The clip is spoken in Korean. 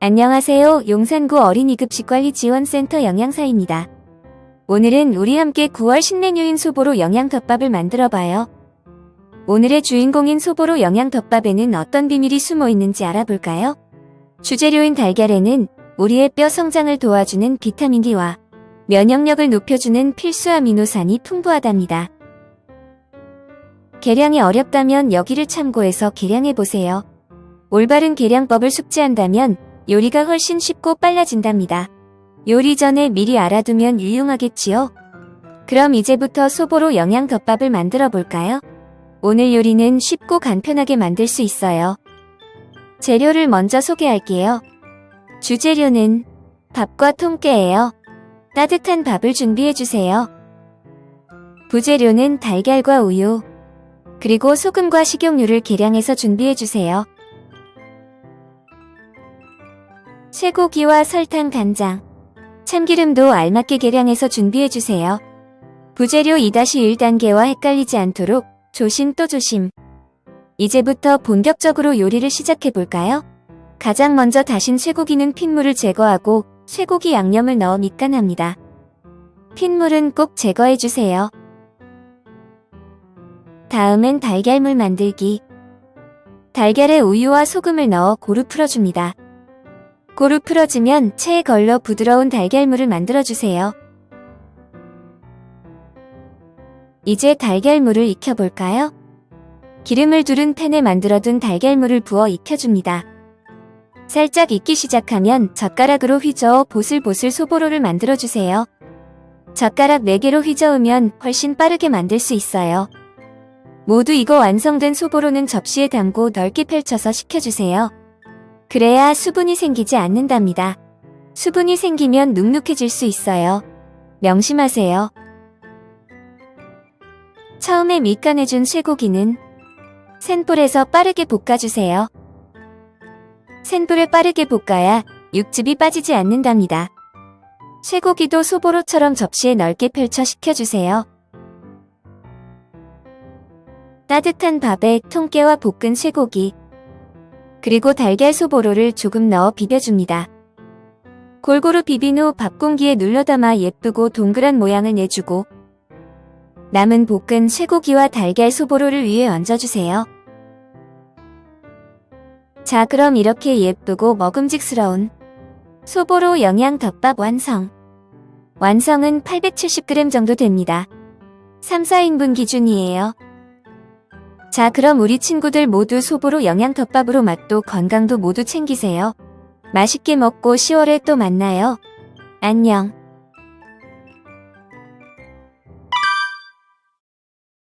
안녕하세요. 용산구 어린이급식관리지원센터 영양사입니다. 오늘은 우리 함께 9월 신메뉴인 소보로 영양덮밥을 만들어봐요. 오늘의 주인공인 소보로 영양덮밥에는 어떤 비밀이 숨어 있는지 알아볼까요? 주재료인 달걀에는 우리의 뼈 성장을 도와주는 비타민 D와 면역력을 높여주는 필수 아미노산이 풍부하답니다. 계량이 어렵다면 여기를 참고해서 계량해보세요. 올바른 계량법을 숙지한다면 요리가 훨씬 쉽고 빨라진답니다. 요리 전에 미리 알아두면 유용하겠지요? 그럼 이제부터 소보로 영양 덮밥을 만들어 볼까요? 오늘 요리는 쉽고 간편하게 만들 수 있어요. 재료를 먼저 소개할게요. 주재료는 밥과 통깨예요. 따뜻한 밥을 준비해주세요. 부재료는 달걀과 우유, 그리고 소금과 식용유를 계량해서 준비해주세요. 쇠고기와 설탕, 간장, 참기름도 알맞게 계량해서 준비해주세요. 부재료 2-1단계와 헷갈리지 않도록 조심 또 조심. 이제부터 본격적으로 요리를 시작해볼까요? 가장 먼저 다신 쇠고기는 핏물을 제거하고 쇠고기 양념을 넣어 밑간합니다. 핏물은 꼭 제거해주세요. 다음은 달걀물 만들기. 달걀에 우유와 소금을 넣어 고루 풀어줍니다. 고루 풀어지면 체에 걸러 부드러운 달걀물을 만들어주세요. 이제 달걀물을 익혀볼까요? 기름을 두른 팬에 만들어둔 달걀물을 부어 익혀줍니다. 살짝 익기 시작하면 젓가락으로 휘저어 보슬보슬 소보로를 만들어주세요. 젓가락 4개로 휘저으면 훨씬 빠르게 만들 수 있어요. 모두 익어 완성된 소보로는 접시에 담고 넓게 펼쳐서 식혀주세요. 그래야 수분이 생기지 않는답니다. 수분이 생기면 눅눅해질 수 있어요. 명심하세요. 처음에 밑간해준 쇠고기는 센불에서 빠르게 볶아주세요. 센불에 빠르게 볶아야 육즙이 빠지지 않는답니다. 쇠고기도 소보로처럼 접시에 넓게 펼쳐 식혀주세요. 따뜻한 밥에 통깨와 볶은 쇠고기, 그리고 달걀 소보로를 조금 넣어 비벼줍니다. 골고루 비빈 후 밥공기에 눌러 담아 예쁘고 동그란 모양을 내주고 남은 볶은 쇠고기와 달걀 소보로를 위에 얹어주세요. 자 그럼 이렇게 예쁘고 먹음직스러운 소보로 영양 덮밥 완성. 완성은 870g 정도 됩니다. 3, 4인분 기준이에요. 자 그럼 우리 친구들 모두 소보로 영양덮밥으로 맛도 건강도 모두 챙기세요. 맛있게 먹고 10월에 또 만나요. 안녕.